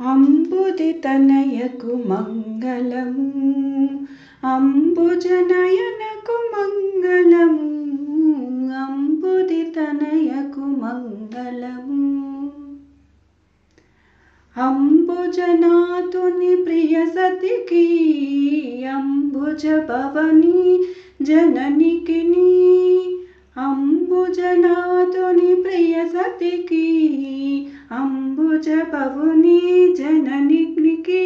अम्बुदितनयकुमङ्गलम्। अम्बुजनयनकुमङ्गलमू। अम्बुदितनयकुमङ्गलम्। अम्बुजनातुनि प्रियसतिकी। अम्बुजभवनी जननिकिनी। अम्बुजनातुनि प्रियसतिकि। భవని జననికి అంబుజనాథుని ప్రియ సతికి అంబుజ భవుని జననికి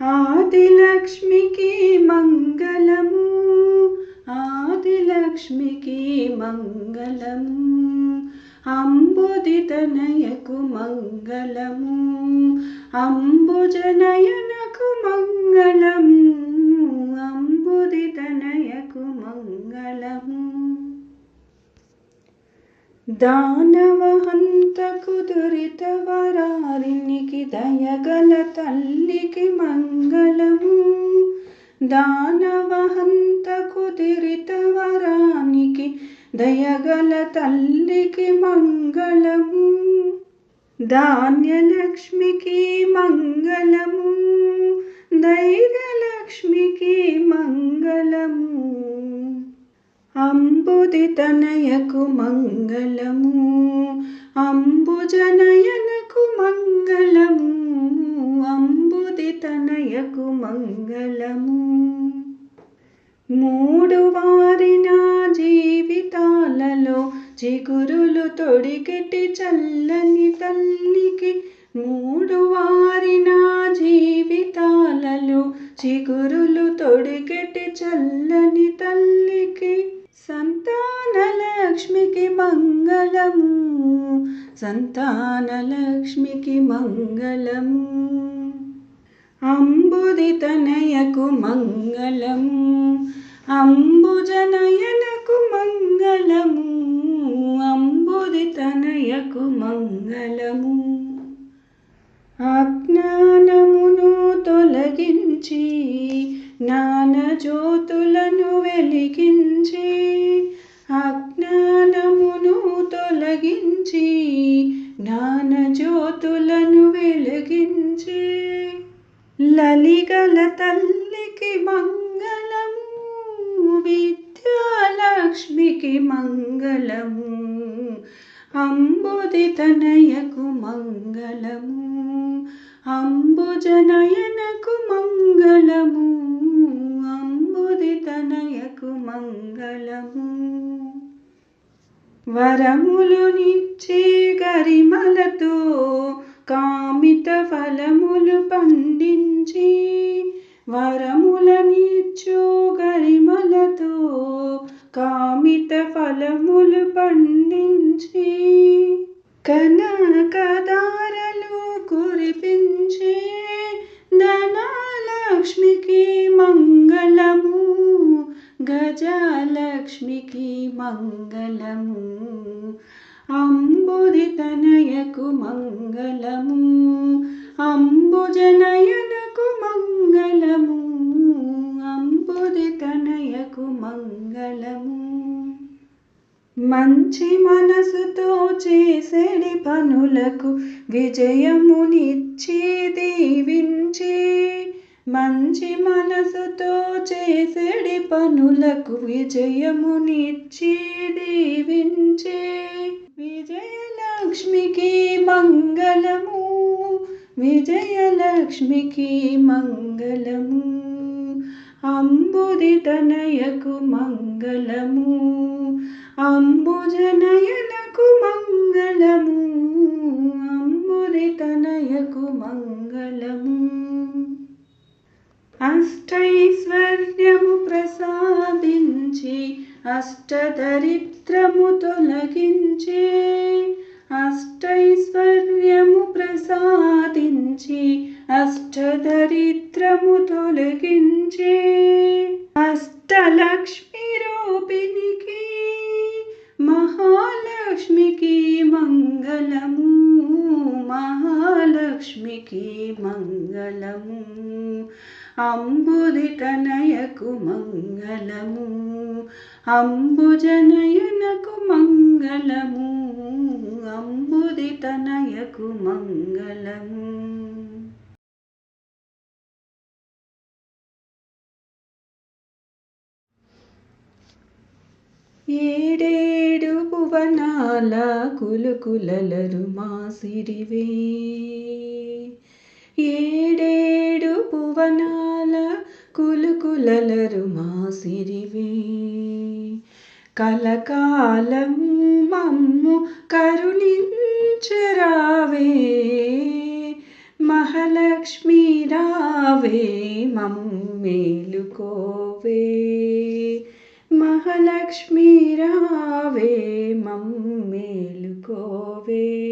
ఆదిలక్ష్మికి మంగళము ఆదిలక్ష్మికి మంగళము అంబుది తనయకు మంగళము అంబుజనయనకు మంగళము అంబుది తనయకు మంగళము దానవహంతకు దురితవరారినికి దయగల తల్లికి మంగళము. దానవహంతకు దురితవరానికి దయగల తల్లికి మంగళము. ధాన్యలక్ష్మికి మంగళము. ధైర్యలక్ష్మికి మంగళము. అంబుది తనయకు మంగళము. అంబుజనయనకు మంగళము. అంబుది తనయకు మంగళము. మూడు వారిన జీవితాలలో చిగురులు తొడిగెట్టి చల్లని తల్లికి మూడు వారిన జీవితాలలో చిగురులు తొడిగెట్టి చల్లని తల్లికి సంతాన లక్ష్మికి మంగళము సంతాన లక్ష్మికి మంగళము. అంబుది తనయకు మంగళము అంబుజనయనకు మంగళము అంబుది తనయకు మంగళము. అజ్ఞానమును తొలగించి జ్ఞానజ్యోతులను వెలిగించి అంబుజనయనకు మంగళము అంబుదితనయకు మంగళము. వరములు నిచ్చే గరిమలతో కామిత ఫలములు పండించి వరములనిచ్చు గరిమలతో కామిత ఫలములు పండించి కనకదారలు కురిపించే గజలక్ష్మికి మంగళము. అంబుది తనయకు మంగళము. అంబుజనయనకు మంగళము. అంబుది తనయకు మంగళము. మంచి మనసుతో చేసేడి పనులకు విజయమునిచ్చి దీవించే మంచి మనసుతో చేసేడి పనులకు విజయమునిచ్చి దీవించే. విజయలక్ష్మికి మంగళము విజయలక్ష్మికి మంగళము. అంబుది తనయకు మంగళము అంబుజనయనకు మంగళము. అంబుది తనయకు మంగళము అష్టైశ్వర్యము ప్రసాదించి అష్టదరిద్రము తొలగించే అష్టైశ్వర్యము ప్రసాదించి అష్టదరిద్రము తొలగించే అష్టలక్ష్మి రూపినికి మహాలక్ష్మికి మంగళము మహాలక్ష్మికి మంగళము. అంబుది తనయకు మంగళము. అంబుజనయనకు మంగళము. అంబుది తనయకు మంగళము. ఏడేడు భువనాల కులుకులలరు మా సిరివే. ఏడే భువనాల కులుకులలరు మాసిరివే కలకాలము మమ్ము కరుణించరావే. మహాలక్ష్మి రావే మము మేలుకోవే మహాలక్ష్మి రావే మమ్మేలుకోవే.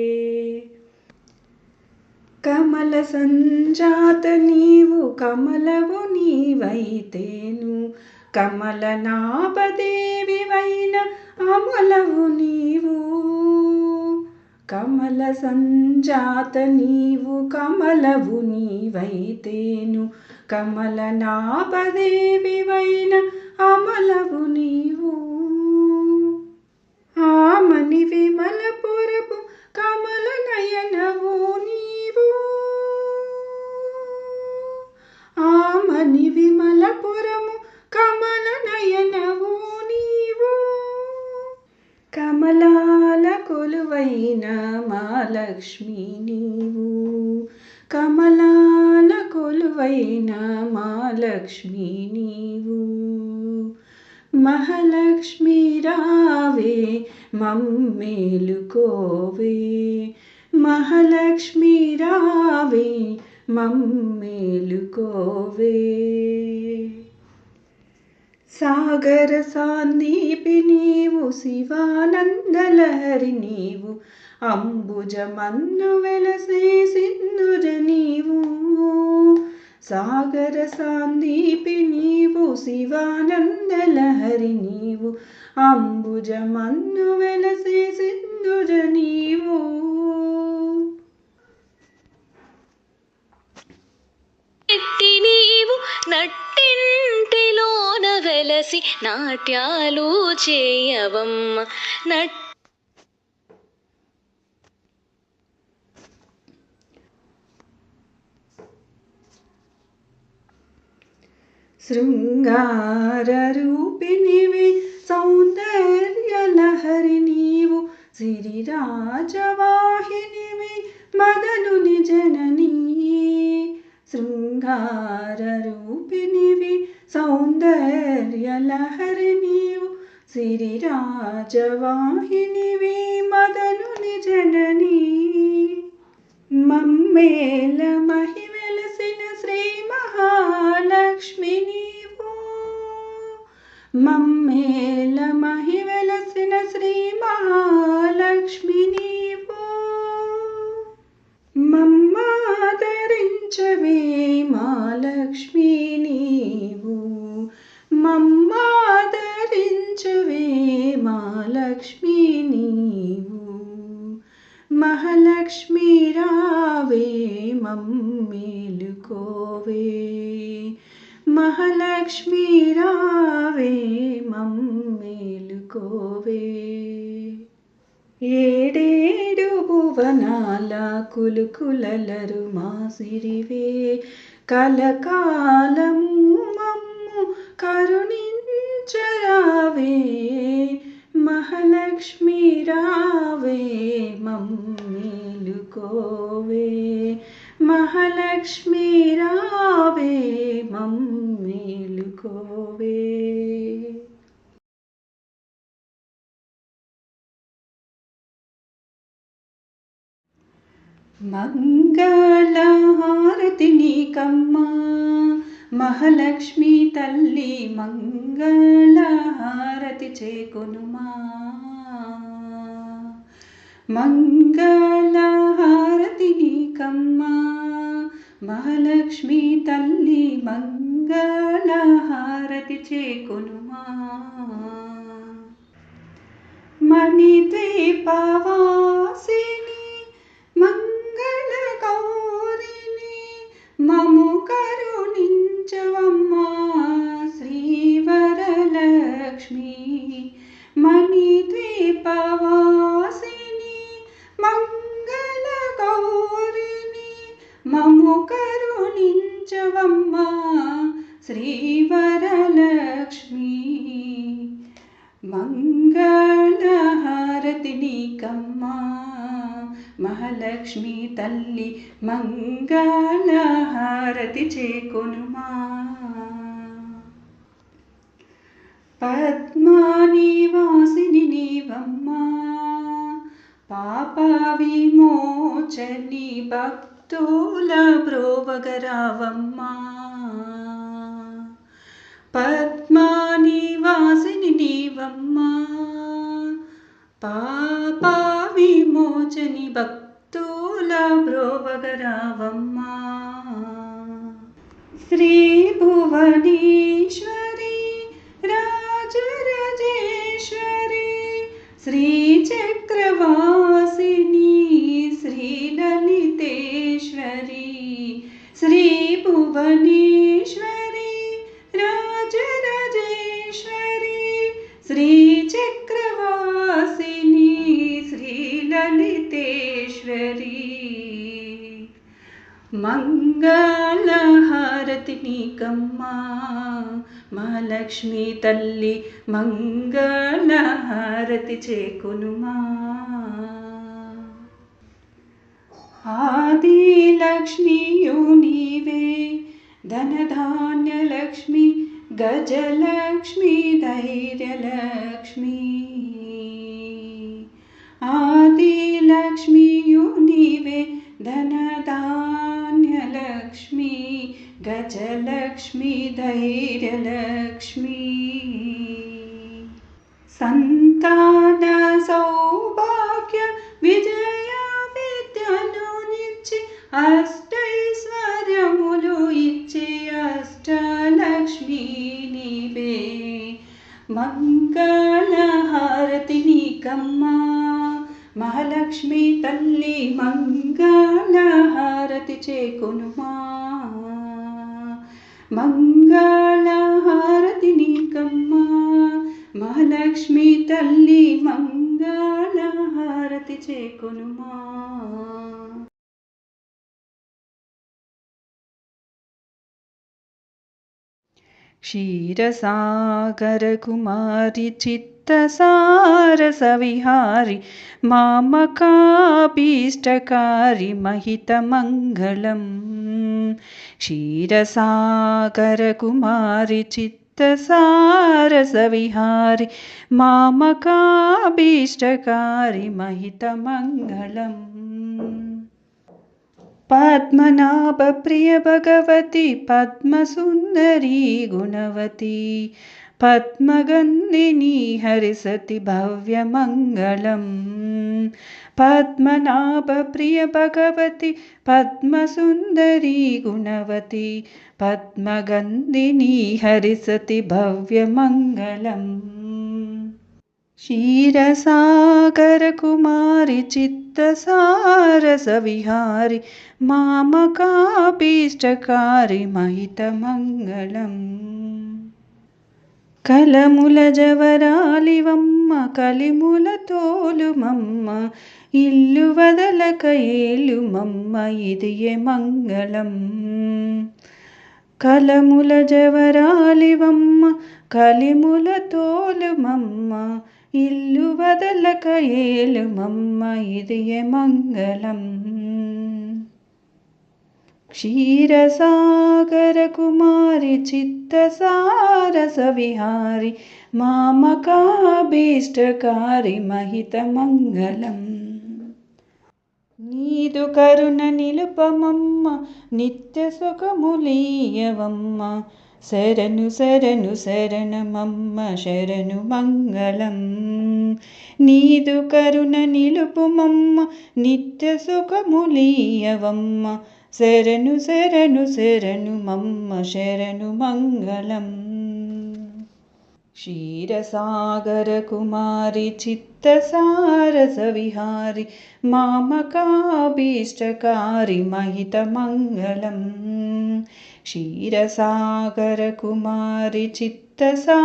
కమల సంజాత నీవు కమలవు నీవైతేను. కమల నాపదేవివైన అమలవు నీవు. కమల సంజాత నీవు కమలవు నీవైతేను. కమల నాపదేవివైన అమలవు నీ लक्ष्मि नीव। महालक्ष्मी रावे मम मेलु कोवे। महालक्ष्मी रावे मम मेलु कोवे। सगरसान्दीपि नीव शिवानन्दलहरि नी अम्बुजमन्लसे सिन्धुजनीव ಸಾಗರ ಸಾಂದೀಪಿ ನೀವು నీవు సాగర సాందీపి నీవు శివానందలహరి నీవు అంబుజమన్ను వెలసే నీవు. నీవు నట్టింటిలోన వెలసి నాట్యాలు చేయవమ్మ. నట్ శృంగార రూపిణివి సౌందర్యలహరి నీవు సిరిరాజవాహినివి మదనుని జననీ శృంగార రూపిణివి సౌందర్యలహరి నీవు సిరిరాజవాహినివి మదనుని జననీ మమ్మేల మహి వెలసిన శ్రీ మహాలక్ష్మి మహాలక్ష్మి రావే మమ్మీలుకోవే మహాలక్ష్మి రావే మమ్మీలుకోవే ఏడేడు భువనాల కులుకులలరు మాసిరివే. కలకాలము మమ్ము కరుణించరావే. మహాలక్ష్మి రావే మేలుకోవే మహాలక్ష్మి రావే మమ్మేలుకోవే. మంగళహారతిని నీకమ్మా మహాలక్ష్మి తల్లి మంగళహారతి చేకొనుమా. మంగళహారతి నీకమ్మా మహాలక్ష్మి తల్లి మంగళహారతి చేకొనుమా మణిద్వీపవాసిని మంగళ గౌరిని మము కరుణించవమ్మా శ్రీవరలక్ష్మి మణిద్వీపవాసిని మమ్ము కరుణించవమ్మ శ్రీవరలక్ష్మి. మంగళహారతి నీకమ్మ మహాలక్ష్మి తల్లి మంగళహారతి చేకొనుమా. పద్మానివాసిని నీవమ్మా పాప విమోచని భక్తి భక్తుల బ్రోవగరావమ్మా పద్మానివాసిని నీవమ్మా. పాప విమోచని భక్తుల బ్రోవగరావమ్మా శ్రీ భువనేశ్వరి మంగళహారతి నీకమ్మా మహాలక్ష్మి తల్లి మంగళహారతి చేకునుమా ఆది లక్ష్మియు నీవే ధనధాన్యలక్ష్మి గజలక్ష్మి ధైర్యలక్ష్మి ఆది లక్ష్మియు నీవే ధనధాన్యలక్ష్మి గజలక్ష్మి ధైర్యలక్ష్మి. సంతాన సౌభాగ్య విజయ విద్యను నిచ్చి అష్టైశ్వర్యములు ఇచ్చి అష్టలక్ష్మి నీవే. మంగళహారతిని నీకమ్మా మహాలక్ష్మి తల్లి మంగళహారతి చేకొనుమా. మంగళహారతి నీకమ్మా మహాలక్ష్మి తల్లి మంగళహారతి చేకొనుమా क्षीरसागरकुमारि चित्तसारसविहारि मामकाभीष्टकारि महितमङ्गलम् क्षीरसागरकुमारि चित्तसारसविहारि मामकाभीष्टकारि महितमङ्गलम् पद्मनाभप्रिय भगवति पद्मसुन्दरी गुणवती पद्मगन्धिनी हरिसति भव्यमङ्गलम् पद्मनाभप्रिय भगवति पद्मसुन्दरी गुणवती पद्मगन्धिनी हरिसति भव्यमङ्गलम्। क्षीरसागरकुमारि चित्तसारसविहारि मामकापीष्टकारि महितमङ्गलम्। కలముల జవరాలివమ్మ కలిముల తోలుమమ్మ ఇల్లు వదలక ఏలుమమ్మ ఇదియే మంగళం. కలముల జవరాలివమ్మ కలిముల తోలుమమ్మ ఇల్లు వదలక ఏలుమమ్మ ఇదియే మంగళం. क्षीरसागरकुमारि चित्तसारसविहारि మామకాభీష్టకారి మహితమంగళం నీదు కరుణ నిలుపమమ్మ నిత్య సుఖములీయవమ్మ శరణు శరణు శరణమమ్మ శరణు మంగళం నీదు కరుణ నిలుపుమమ్మ నిత్య సుఖములీయవమ్మ శరణు శరణు శరణు మమ్మ శరణు మంగళం क्षीरसागरकुमारि चित्तसारसविहारि मामकाभीष्टकारि महितमङ्गलम् क्षीरसागरकुमारि चित्तसारसविहारि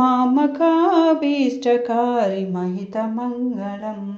मामकाभीष्टकारि महितमङ्गलम्